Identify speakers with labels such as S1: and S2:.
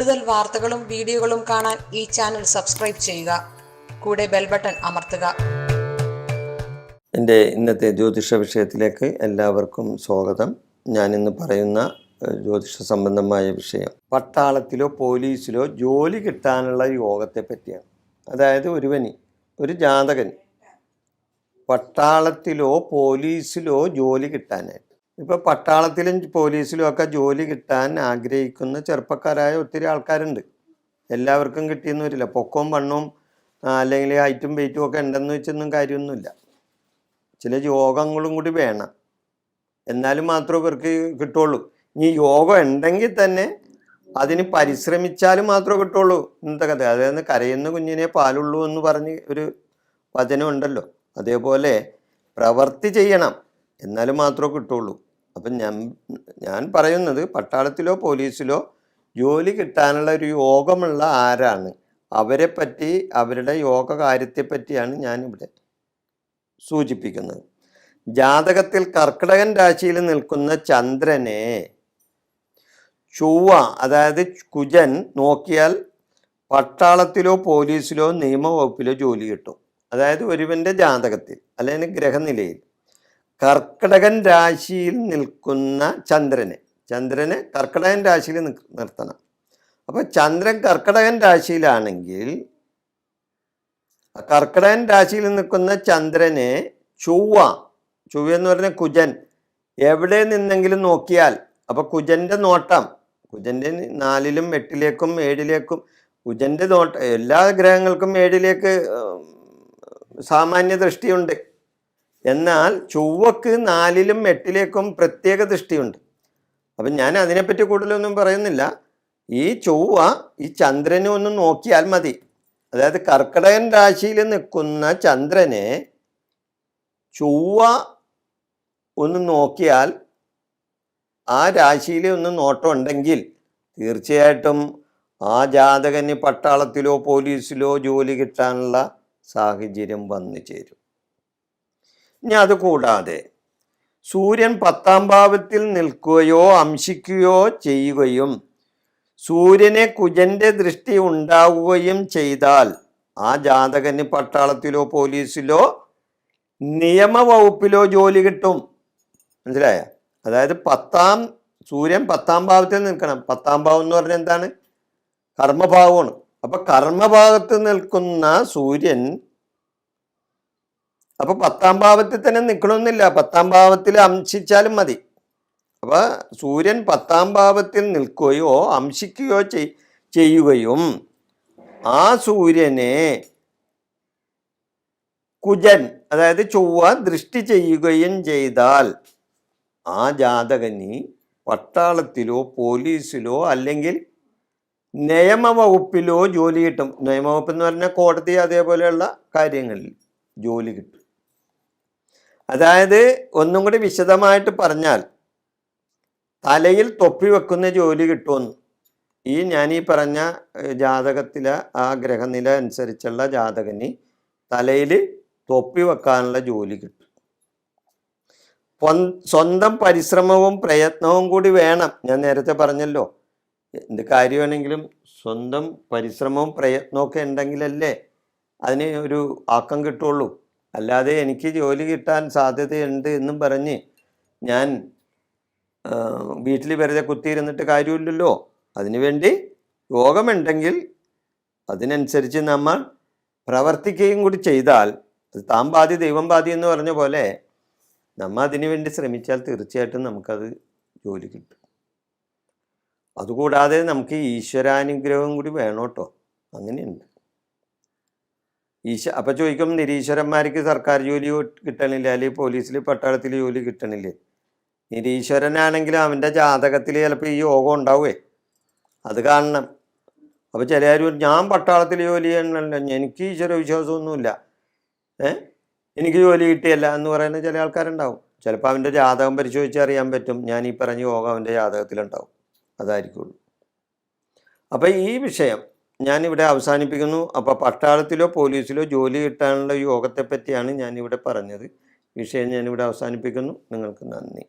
S1: കൂടുതൽ വാർത്തകളും വീഡിയോകളും കാണാൻ ഈ ചാനൽ സബ്സ്ക്രൈബ് ചെയ്യുക. കൂടെ ബെൽ ബട്ടൺ അമർത്തുക.
S2: എന്റെ ഇന്നത്തെ ജ്യോതിഷ വിഷയത്തിലേക്ക് എല്ലാവർക്കും സ്വാഗതം. ഞാൻ ഇന്ന് പറയുന്ന ജ്യോതിഷ സംബന്ധമായ വിഷയം പട്ടാളത്തിലോ പോലീസിലോ ജോലി കിട്ടാനുള്ള യോഗത്തെ പറ്റിയാണ് അതായത് ഒരുവന് ഒരു ജാതകൻ പട്ടാളത്തിലോ പോലീസിലോ ജോലി കിട്ടാനായിട്ട്. ഇപ്പോൾ പട്ടാളത്തിലും പോലീസിലും ഒക്കെ ജോലി കിട്ടാൻ ആഗ്രഹിക്കുന്ന ചെറുപ്പക്കാരായ ഒത്തിരി ആൾക്കാരുണ്ട്. എല്ലാവർക്കും കിട്ടിയെന്ന് വരില്ല. പൊക്കവും പണ്ണും അല്ലെങ്കിൽ ഹൈറ്റും വെയിറ്റും ഒക്കെ ഉണ്ടെന്ന് വെച്ചൊന്നും കാര്യമൊന്നുമില്ല. ചില യോഗങ്ങളും കൂടി വേണം. എന്നാലും മാത്രമേ ഇവർക്ക് കിട്ടുള്ളൂ. ഇനി യോഗം ഉണ്ടെങ്കിൽ തന്നെ അതിന് പരിശ്രമിച്ചാലും മാത്രമേ കിട്ടുള്ളൂ ഇന്നത്തെ കഥ. അതായത് കരയുന്ന കുഞ്ഞിനെ പാലുള്ളൂ എന്ന് പറഞ്ഞ് ഒരു വചനം ഉണ്ടല്ലോ. അതേപോലെ പ്രവർത്തി ചെയ്യണം. എന്നാലും മാത്രമേ കിട്ടുള്ളൂ. അപ്പം ഞാൻ ഞാൻ പറയുന്നത് പട്ടാളത്തിലോ പോലീസിലോ ജോലി കിട്ടാനുള്ള ഒരു യോഗമുള്ള ആരാണ്? അവരെ പറ്റി അവരുടെ യോഗ കാര്യത്തെ പറ്റിയാണ് ഞാനിവിടെ സൂചിപ്പിക്കുന്നത്. ജാതകത്തിൽ കർക്കിടകൻ രാശിയിൽ നിൽക്കുന്ന ചന്ദ്രനെ ചൊവ്വ അതായത് കുജൻ നോക്കിയാൽ പട്ടാളത്തിലോ പോലീസിലോ നിയമവകുപ്പിലോ ജോലി കിട്ടും. അതായത് ഒരുവന്റെ ജാതകത്തിൽ അല്ലെങ്കിൽ ഗ്രഹനിലയിൽ. കർക്കിടകൻ രാശിയിൽ നിൽക്കുന്ന ചന്ദ്രനെ ചന്ദ്രനെ കർക്കിടകൻ രാശിയിൽ നിർ- നിർത്തണം. അപ്പോൾ ചന്ദ്രൻ കർക്കിടകൻ രാശിയിലാണെങ്കിൽ കർക്കിടകൻ രാശിയിൽ നിൽക്കുന്ന ചന്ദ്രനെ ചൊവ്വ ചൊവ്വ എന്ന് പറഞ്ഞ കുജൻ എവിടെ നിന്നെങ്കിലും നോക്കിയാൽ അപ്പോൾ കുജന്റെ നോട്ടം കുജന്റെ നാലിലും എട്ടിലേക്കും ഏഴിലേക്കും കുജന്റെ നോട്ടം എല്ലാ ഗ്രഹങ്ങൾക്കും ഏഴിലേക്ക് സാമാന്യ ദൃഷ്ടിയുണ്ട്. എന്നാൽ ചൊവ്വക്ക് നാലിലും എട്ടിലേക്കും പ്രത്യേക ദൃഷ്ടിയുണ്ട്. അപ്പം ഞാൻ അതിനെപ്പറ്റി കൂടുതലൊന്നും പറയുന്നില്ല. ഈ ചൊവ്വ ഈ ചന്ദ്രനെ ഒന്ന് നോക്കിയാൽ മതി. അതായത് കർക്കിടകൻ രാശിയിൽ നിൽക്കുന്ന ചന്ദ്രനെ ചൊവ്വ ഒന്ന് നോക്കിയാൽ ആ രാശിയിൽ ഒന്ന് നോട്ടം ഉണ്ടെങ്കിൽ തീർച്ചയായിട്ടും ആ ജാതകന് പട്ടാളത്തിലോ പോലീസിലോ ജോലി കിട്ടാനുള്ള സാഹചര്യം വന്നു ചേരും. ഇനി അതുകൂടാതെ സൂര്യൻ പത്താം ഭാവത്തിൽ നിൽക്കുകയോ അംശിക്കുകയോ ചെയ്യുകയും സൂര്യനെ കുജന്റെ ദൃഷ്ടി ഉണ്ടാവുകയും ചെയ്താൽ ആ ജാതകന് പട്ടാളത്തിലോ പോലീസിലോ നിയമവകുപ്പിലോ ജോലി കിട്ടും. മനസ്സിലായ? അതായത് പത്താം സൂര്യൻ പത്താം ഭാവത്തിൽ നിൽക്കണം. പത്താം ഭാവം എന്ന് പറഞ്ഞാൽ എന്താണ്? കർമ്മഭാവമാണ്. അപ്പൊ കർമ്മഭാഗത്ത് നിൽക്കുന്ന സൂര്യൻ അപ്പൊ പത്താം ഭാവത്തിൽ തന്നെ നിൽക്കണമെന്നില്ല പത്താം ഭാവത്തിൽ അംശിച്ചാലും മതി. അപ്പൊ സൂര്യൻ പത്താം ഭാവത്തിൽ നിൽക്കുകയോ അംശിക്കുകയോ ചെയ്യുകയും ആ സൂര്യനെ കുജൻ അതായത് ചൊവ്വ ദൃഷ്ടി ചെയ്യുകയും ചെയ്താൽ ആ ജാതകനി പട്ടാളത്തിലോ പോലീസിലോ അല്ലെങ്കിൽ നിയമവകുപ്പിലോ ജോലി കിട്ടും. നിയമവകുപ്പ് എന്ന് പറഞ്ഞാൽ കോടതി അതേപോലെയുള്ള കാര്യങ്ങളിൽ ജോലി കിട്ടും. അതായത് ഒന്നും കൂടി വിശദമായിട്ട് പറഞ്ഞാൽ തലയിൽ തൊപ്പി വെക്കുന്ന ജോലി കിട്ടുമെന്ന്. ഈ ഞാൻ ഈ പറഞ്ഞ ജാതകത്തിലെ ആ ഗ്രഹനില അനുസരിച്ചുള്ള ജാതകന് തലയിൽ തൊപ്പി വെക്കാനുള്ള ജോലി കിട്ടും. സ്വന്തം പരിശ്രമവും പ്രയത്നവും കൂടി വേണം. ഞാൻ നേരത്തെ പറഞ്ഞല്ലോ എന്ത് കാര്യമാണെങ്കിലും സ്വന്തം പരിശ്രമവും പ്രയത്നവും ഒക്കെ ഉണ്ടെങ്കിലല്ലേ അതിന് ഒരു ആക്കം കിട്ടുള്ളൂ. അല്ലാതെ എനിക്ക് ജോലി കിട്ടാൻ സാധ്യതയുണ്ട് എന്നും പറഞ്ഞ് ഞാൻ വീട്ടിൽ വെറുതെ കുത്തിയിരുന്നിട്ട് കാര്യമില്ലല്ലോ. അതിനുവേണ്ടി യോഗമുണ്ടെങ്കിൽ അതിനനുസരിച്ച് നമ്മൾ പ്രവർത്തിക്കുകയും കൂടി ചെയ്താൽ അത് താൻ ബാധി ദൈവം ബാധി എന്ന് പറഞ്ഞ പോലെ നമ്മൾ അതിനു വേണ്ടി ശ്രമിച്ചാൽ തീർച്ചയായിട്ടും നമുക്കത് ജോലി കിട്ടും. അതുകൂടാതെ നമുക്ക് ഈശ്വരാനുഗ്രഹം കൂടി വേണം അങ്ങനെയുണ്ട്. ഈശ അപ്പം ചോദിക്കും നിരീശ്വരന്മാർക്ക് സർക്കാർ ജോലി കിട്ടണില്ല? അല്ലെങ്കിൽ പോലീസിൽ പട്ടാളത്തിൽ ജോലി കിട്ടണില്ലേ? നിരീശ്വരനാണെങ്കിലും അവന്റെ ജാതകത്തിൽ ചിലപ്പോൾ ഈ യോഗം ഉണ്ടാവുമേ അത് കാണണം. അപ്പോൾ ചില ഞാൻ പട്ടാളത്തിൽ ജോലി ചെയ്യണമല്ലോ എനിക്ക് ഈശ്വര വിശ്വാസമൊന്നുമില്ല. ഏ? എനിക്ക് ജോലി കിട്ടിയല്ല എന്ന് പറയുന്ന ചില ആൾക്കാരുണ്ടാവും. ചിലപ്പോൾ അവന്റെ ജാതകം പരിശോധിച്ച് അറിയാൻ പറ്റും. ഞാൻ ഈ പറഞ്ഞ യോഗം അവന്റെ ജാതകത്തിലുണ്ടാവും. അതായിരിക്കുള്ളൂ. അപ്പോൾ ഈ വിഷയം ഞാനിവിടെ അവസാനിപ്പിക്കുന്നു. അപ്പോൾ പട്ടാളത്തിലോ പോലീസിലോ ജോലി കിട്ടാനുള്ള യോഗത്തെപ്പറ്റിയാണ് ഞാനിവിടെ പറഞ്ഞത്. വിഷയം ഞാനിവിടെ അവസാനിപ്പിക്കുന്നു. നിങ്ങൾക്ക് നന്ദി.